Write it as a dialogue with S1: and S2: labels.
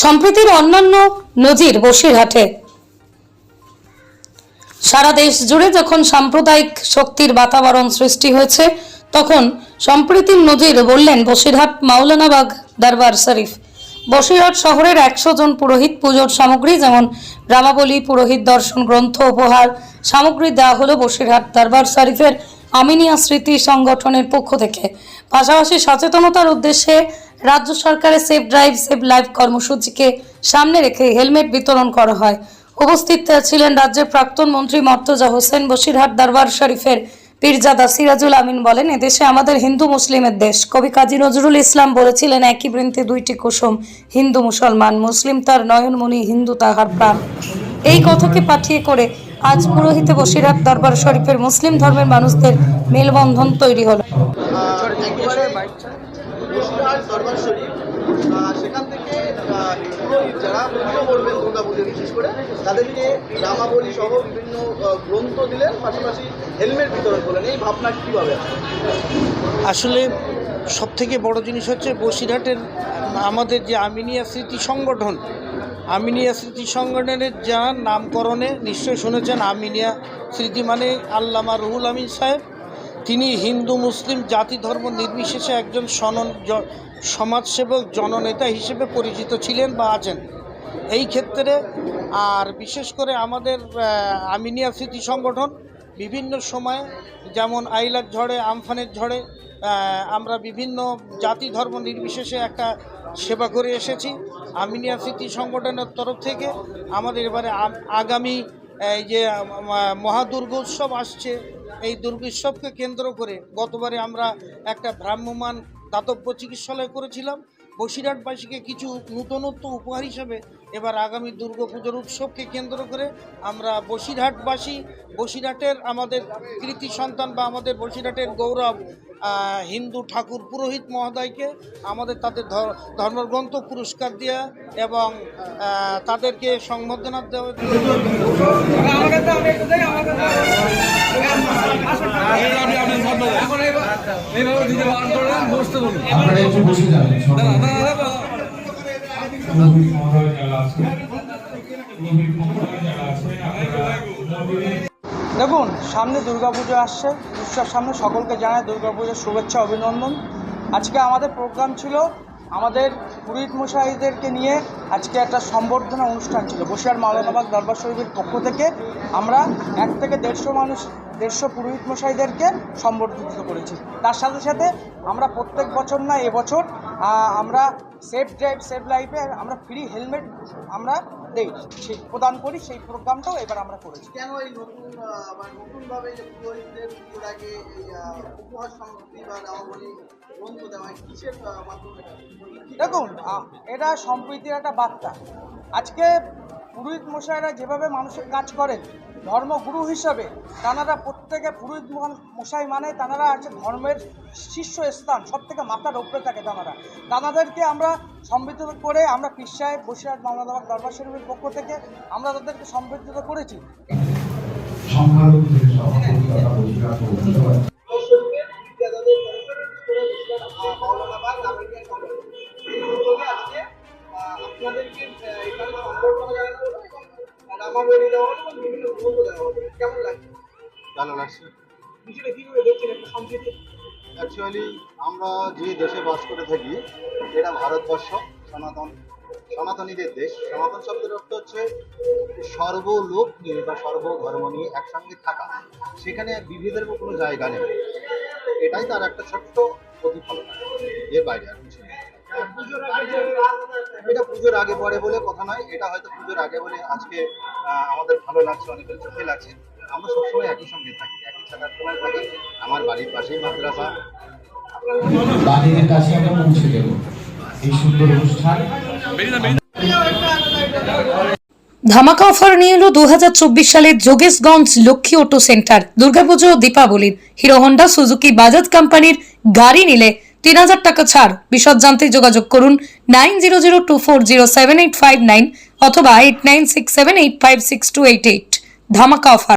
S1: সম্প্রীতির অন্যান্য নজির বসিরহাটে। সারা দেশ জুড়ে যখন সাম্প্রদায়িক শক্তির বাতাবরণ সৃষ্টি হয়েছে, তখন সম্প্রীতির নজির বললেন বসিরহাট মাওলানাবাগ দরবার শরীফ। বসিরহাট শহরের একশো জন পুরোহিত পুজোর সামগ্রী যেমন রামাবলী, পুরোহিত দর্শন গ্রন্থ, উপহার, সামগ্রী দেওয়া হলো বসিরহাট দরবার শরীফের আমিনিয়া স্মৃতি সংগঠনের পক্ষ থেকে। পাশাপাশি সচেতনতার উদ্দেশ্যে রাজ্য সরকারের সেফ ড্রাইভ সেভ লাইফ কর্মসূচিকে সামনে রেখে হেলমেট বিতরণ করা হয়। উপস্থিত ছিলেন রাজ্যের প্রাক্তন মন্ত্রী মর্তজা হোসেন, বসিরহাট দরবার শরীফের পীরজাদা সিরাজুল আমিন বলেন, এদেশে আমাদের হিন্দু মুসলিমের দেশ। কবি কাজী নজরুল ইসলাম বলেছিলেন, একই বৃন্তে দুইটি কুসুম, হিন্দু মুসলমান, মুসলিম তার নয়নমণি, হিন্দু তাহার প্রাণ। এই কথাকে পাঠিয়ে করে আজ পুরোহিতে বসিরহাট দরবার শরীফের মুসলিম ধর্মের মানুষদের মেলবন্ধন তৈরি হলো।
S2: একেবারে দরবার শরীফ সেখান থেকে যারা পুজো করবেন দুর্গা পুজো বিশেষ করে, তাদেরকে রামাবলী সহ বিভিন্ন গ্রন্থ দিলেন, পাশাপাশি হেলমেট বিতরণ করলেন এই ভাবনা কীভাবে আসে?
S3: আসলে সবথেকে বড় জিনিস হচ্ছে বসিরহাটের, আমাদের যে আমিনিয়া স্মৃতি সংগঠন, আমিনিয়া স্মৃতি সংগঠনের যা নামকরণে নিশ্চয়ই শুনেছেন, আমিনিয়া স্মৃতি মানে আল্লামা রুহুল আমিন সাহেব তিনি হিন্দু, মুসলিম, জাতি, ধর্ম নির্বিশেষে একজন সনন সমাজসেবক, জননেতা হিসেবে পরিচিত ছিলেন বা আছেন। এই ক্ষেত্রে আর বিশেষ করে আমাদের আমিনিয়া স্মৃতি সংগঠন বিভিন্ন সময়ে যেমন আইলার ঝড়ে, আমফানের ঝড়ে আমরা বিভিন্ন জাতি, ধর্ম নির্বিশেষে একটা সেবা করে এসেছি। আমিনিয়া স্মৃতি সংগঠনের তরফ থেকে আমাদের এবারে আগামী এই যে মহা দুর্গোৎসব আসছে এই দুর্গোৎসবকে কেন্দ্র করে গতবারে আমরা একটা ভ্রাম্যমান দাতব্য চিকিৎসালয় করেছিলাম। বসিরহাটবাসীকে কিছু নূতনত্ব উপহার হিসাবে এবার আগামী দুর্গাপুজোর উৎসবকে কেন্দ্র করে আমরা বসিরহাটবাসী বসিরহাটের আমাদের কৃতি সন্তান বা আমাদের বসিরহাটের গৌরব হিন্দু ঠাকুর পুরোহিত মহোদয়কে আমাদের তাদের ধর- ধর্মগ্রন্থ পুরস্কার দেওয়া এবং তাদেরকে সংবর্ধনা দেওয়া
S4: এইভাবে দিতে করলেন বসতে বলুন।
S5: আপনারা একটু বসে যাবেন
S6: দেখুন সামনে দুর্গাপুজো আসছে। উৎসব সামনে সকলকে জানায় দুর্গাপুজোর শুভেচ্ছা অভিনন্দন। আজকে আমাদের প্রোগ্রাম ছিল আমাদের পুরোহিত মশাইদেরকে নিয়ে আজকে একটা সম্বর্ধনা অনুষ্ঠান ছিল। বসিয়ার মাওলানাবাগ দরবার শরীফের পক্ষ থেকে আমরা এক থেকে দেড়শো মানুষ দেড়শো পুরোহিত মশাইদেরকে সম্বর্ধিত করেছি। তার সাথে সাথে আমরা প্রত্যেক বছর না এবছর আমরা সেফ ড্রাইভ সেফ লাইফে আমরা ফ্রি হেলমেট আমরা দেই সেই প্রদান করি সেই প্রোগ্রামটাও এবার আমরা করেছি।
S2: কেন এই নতুন নতুনভাবে পুরোহিতদের উপহার সামগ্রী বা দেওয়া
S6: দেখুন এটা সম্প্রীতির একটা বার্তা। আজকে পুরোহিত মশাইরা যেভাবে মানুষের কাজ করেন, ধর্মগুরু হিসাবে, তানারা প্রত্যেকে পুরোহিত মশাই মানে তানারা আছে ধর্মের শীর্ষস্থান সব থেকে মাথার ওপরে থাকে তানারা। তানাদেরকে আমরা সম্বৃদ্ধ করে আমরা সাহেব, বসিরহাট মামলাদাবাদ দরবার শরীফের পক্ষ থেকে আমরা তাদেরকে সম্বৃদ্ধ করেছি।
S7: অ্যাকচুয়ালি আমরা যে দেশে বাস করে থাকি, এটা ভারতবর্ষ, সনাতন, সনাতনীদের দেশ। সনাতন শব্দের অর্থ হচ্ছে সর্বলোক নিয়ে বা সর্বধর্ম নিয়ে একসঙ্গে থাকা। সেখানে বিভেদের কোনো জায়গা নেই। এটাই তার একটা ছোট্ট প্রতিফলন। এর বাইরে আর কিছু নেই। এটা পুজোর আগে পরে বলে কথা নয় এটা হয়তো পুজোর আগে বলে আজকে আমাদের ভালো লাগছে অনেকের চোখে লাগছে। আমরা সবসময় একই সঙ্গে থাকি একই ছাতার তলায় থাকি আমার বাড়ির পাশেই মাদ্রাসা।
S5: বাড়ির কাছে আমরা পৌঁছে দেব। এই সুন্দর অনুষ্ঠান।
S1: ধামাকা অফার নিয়ে এলো দু সালের যোগেশগঞ্জ লক্ষ্মী অটো সেন্টার দুর্গাপুজো ও দীপাবলির। হিরো হন্ডা সুজুকি বাজাজ কোম্পানির গাড়ি নিলে তিন হাজার টাকা ছাড়। বিশদ জানতে যোগাযোগ করুন nine zero zero two four zero seven eight five nine অথবা eight nine six seven eight five six two eight eight. ধামাকা অফার।